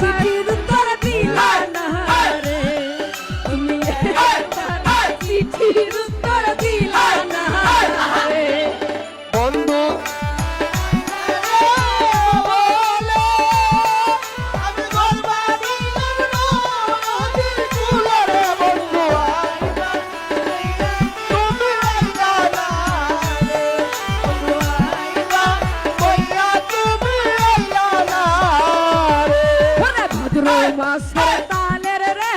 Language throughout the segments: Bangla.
Bye. মাছের তালের রে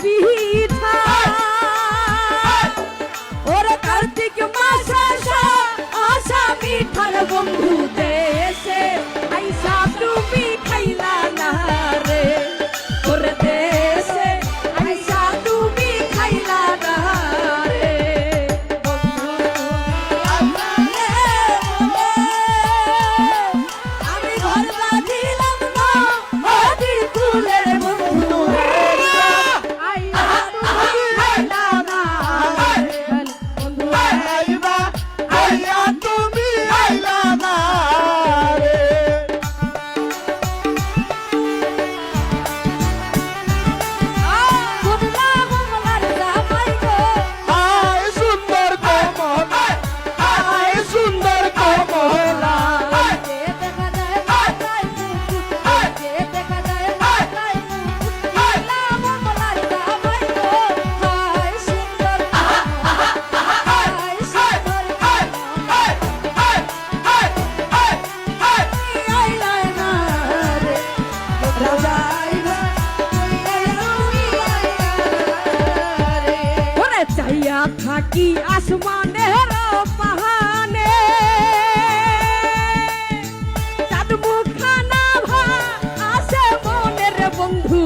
পিঠা। ওরে কার্তিক মাস আশা মিঠার বন্ধু। নাকি আসমানের পাহানে। চাঁদ মুখানা ভা আসে মনের বন্ধু